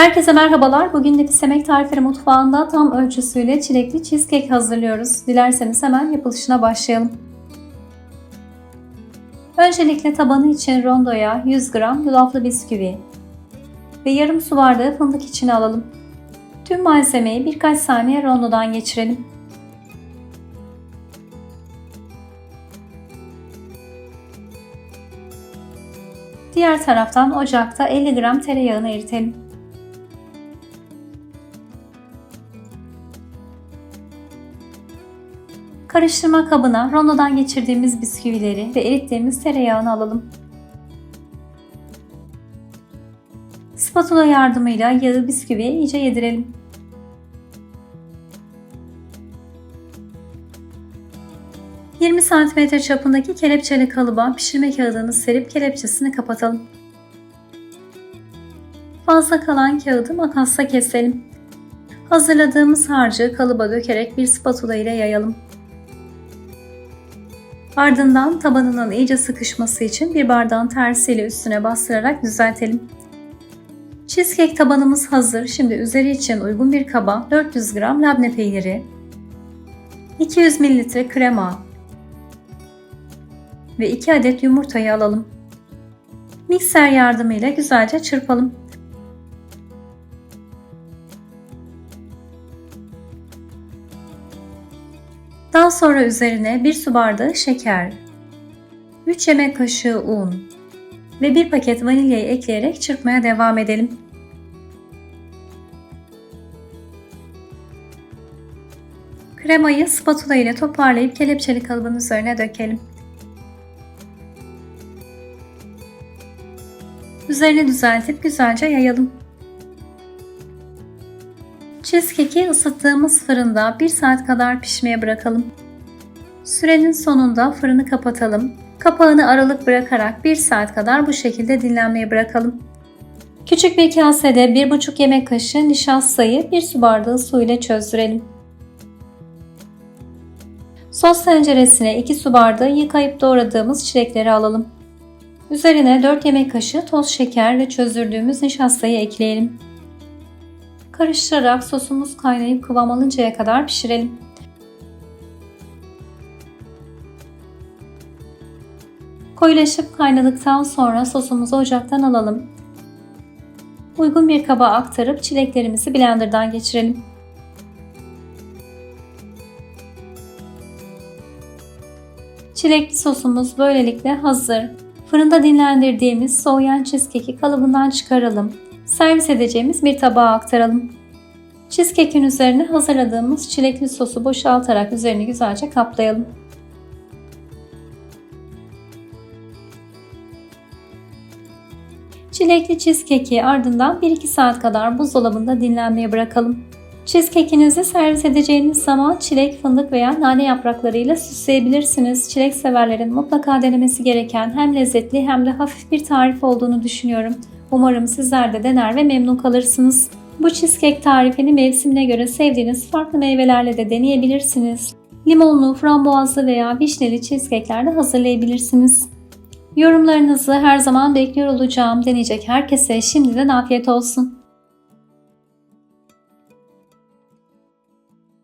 Herkese merhabalar. Bugün Nefis Yemek Tarifleri Mutfağı'nda tam ölçüsüyle çilekli cheesecake hazırlıyoruz. Dilerseniz hemen yapılışına başlayalım. Öncelikle tabanı için rondoya 100 gram yulaflı bisküvi ve yarım su bardağı fındık içine alalım. Tüm malzemeyi birkaç saniye rondodan geçirelim. Diğer taraftan ocakta 50 gram tereyağını eritelim. Karıştırma kabına rondodan geçirdiğimiz bisküvileri ve erittiğimiz tereyağını alalım. Spatula yardımıyla yağı bisküviye iyice yedirelim. ...20 cm çapındaki kelepçeli kalıba pişirme kağıdını serip kelepçesini kapatalım. Fazla kalan kağıdı makasla keselim. Hazırladığımız harcı kalıba dökerek bir spatula ile yayalım. Ardından tabanının iyice sıkışması için bir bardağın tersiyle üstüne bastırarak düzeltelim. Cheesecake tabanımız hazır. Şimdi üzeri için uygun bir kaba 400 gram labne peyniri, 200 ml krema ve 2 adet yumurtayı alalım. Mikser yardımıyla güzelce çırpalım. Daha sonra üzerine 1 su bardağı şeker, 3 yemek kaşığı un ve 1 paket vanilyayı ekleyerek çırpmaya devam edelim. Kremayı spatula ile toparlayıp kelepçeli kalıbın üzerine dökelim. Üzerini düzeltip güzelce yayalım. Cheesecake'i ısıttığımız fırında 1 saat kadar pişmeye bırakalım. Sürenin sonunda fırını kapatalım. Kapağını aralık bırakarak 1 saat kadar bu şekilde dinlenmeye bırakalım. Küçük bir kasede 1,5 yemek kaşığı nişastayı 1 su bardağı su ile çözdürelim. Sos tenceresine 2 su bardağı yıkayıp doğradığımız çilekleri alalım. Üzerine 4 yemek kaşığı toz şeker ve çözdürdüğümüz nişastayı ekleyelim. Karıştırarak sosumuz kaynayıp kıvam alıncaya kadar pişirelim. Koyulaşıp kaynadıktan sonra sosumuzu ocaktan alalım. Uygun bir kaba aktarıp çileklerimizi blenderdan geçirelim. Çilekli sosumuz böylelikle hazır. Fırında dinlendirdiğimiz soğuyan cheesecake'i kalıbından çıkaralım. Servis edeceğimiz bir tabağa aktaralım. Cheesecake'in üzerine hazırladığımız çilekli sosu boşaltarak üzerini güzelce kaplayalım. Çilekli cheesecake'i ardından 1-2 saat kadar buzdolabında dinlenmeye bırakalım. Cheesecake'inizi servis edeceğiniz zaman çilek, fındık veya nane yapraklarıyla süsleyebilirsiniz. Çilek severlerin mutlaka denemesi gereken hem lezzetli hem de hafif bir tarif olduğunu düşünüyorum. Umarım sizler de dener ve memnun kalırsınız. Bu cheesecake tarifini mevsimine göre sevdiğiniz farklı meyvelerle de deneyebilirsiniz. Limonlu, frambuazlı veya vişneli cheesecake'ler de hazırlayabilirsiniz. Yorumlarınızı her zaman bekliyor olacağım. Deneyecek herkese şimdiden afiyet olsun.